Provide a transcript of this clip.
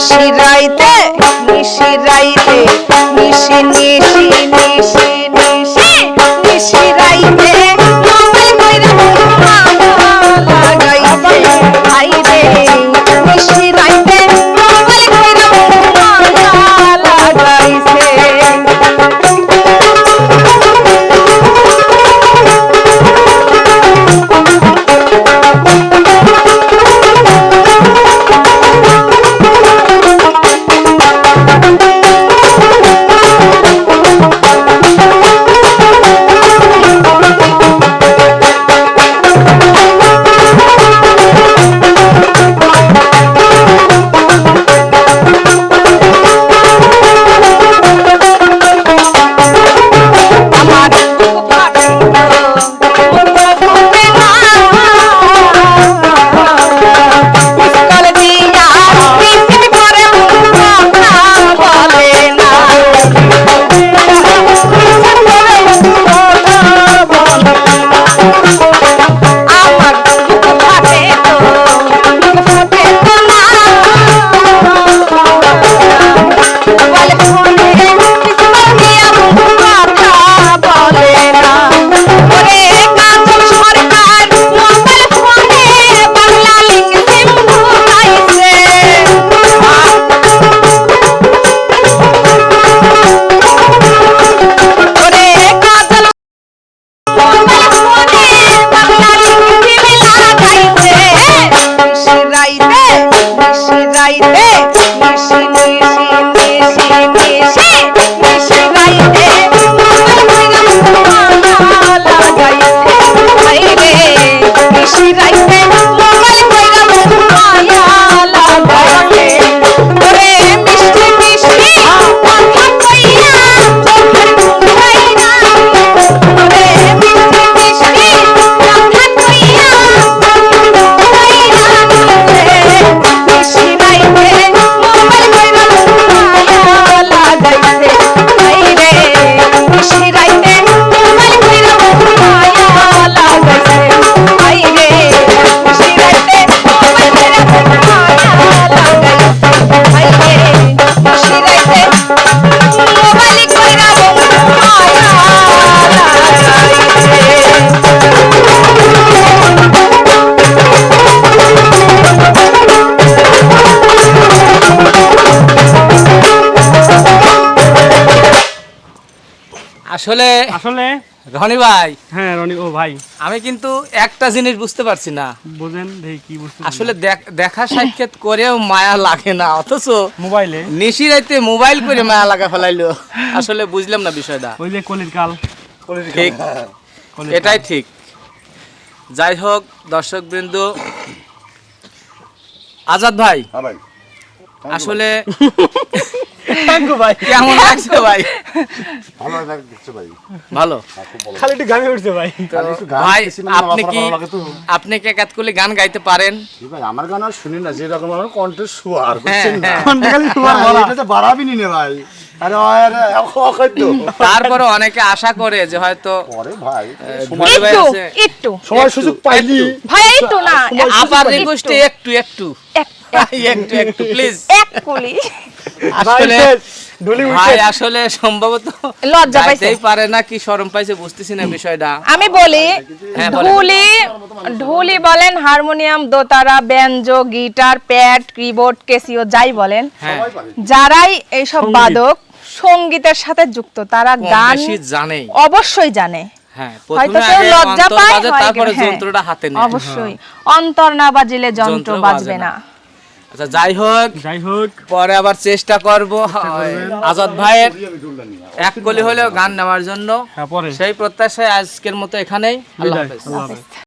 নিশি রাইতে নিশি রাইতে নিশি নিশি নিশি নিশি নিশি আসলে আসলে? রনি ভাই হ্যাঁ রনি ও ভাই। আমি কিন্তু একটা জিনিস বুঝতে পারছি না। বোঝেন দেখি কি বুঝতে আসলে দেখ- দেখা সাক্ষাৎ করেও মায়া লাগে না অথচ মোবাইলে? নিশি রাইতে মোবাইল করে মায়া লাগা ফেলাইলো। আসলে বুঝলাম না বিষয়টা। ওই যে কলির কাল। ঠিক। এটাই ঠিক। যাই হোক দর্শক বৃন্দ আজাদ হ্যাঁ ভাই। আসলে কাল ভাই কেমন লাগছে ভাই? ভালো লাগছে ভাই। ভালো। হ্যাঁ, খুব ভালো। খালি একটু গানে উঠছে ভাই। তো আর একটু গান ভাই আপনি কি ভালো লাগে তো। আপনি কি একাত গান গাইতে পারেন? ভাই আমার গান আর শুনি না যেরকম আমার কণ্ঠে শুয়ার বুঝছেন না? হ্যাঁ, খালি তোমার হ্যাঁ, বলা। এটা বাড়াবি নি ভাই। আরে আরে অখাদ্য তারপরে অনেকে আশা করে যে হয়তো একটু একটু। সময় সুযোগ পাইলি। ভাই একটু না আবার একটু, একটু। একটু একটু একটু প্লিজ কুলি। আসলে ভাই আসলে সম্ভবত লজ্জা পাইছে। পারে না কি শরম পাইছে বুঝতেছি না বিষয়টা। আমি বলি হ্যাঁ, ঢুলি ঢুলি বলেন harmonium দোতারা banjo guitar pad keyboard Casio যাই বলেন হ্যাঁ। যারাই এইসব। বাদক সঙ্গীতের সাথে যুক্ত তারা গান বেশি জানেই অবশ্যই জানে। হ্যাঁ হয়তো প্রথমে কেউ আগে লজ্জা পায় তারপরে হ্যাঁ, যন্ত্রটা হাতে অবশ্যই। অন্তর না বাজিলে যন্ত্র বাজবে না। আচ্ছা যাই হোক যাই হোক। পরে আবার চেষ্টা করব। আজাদ ভাইয়ের এক কলি হলেও গান নেওয়ার জন্য। হ্যাঁ সেই প্রত্যাশায় আজকের মতো এখানেই। আল্লাহ আল্লাহ হাফেজ।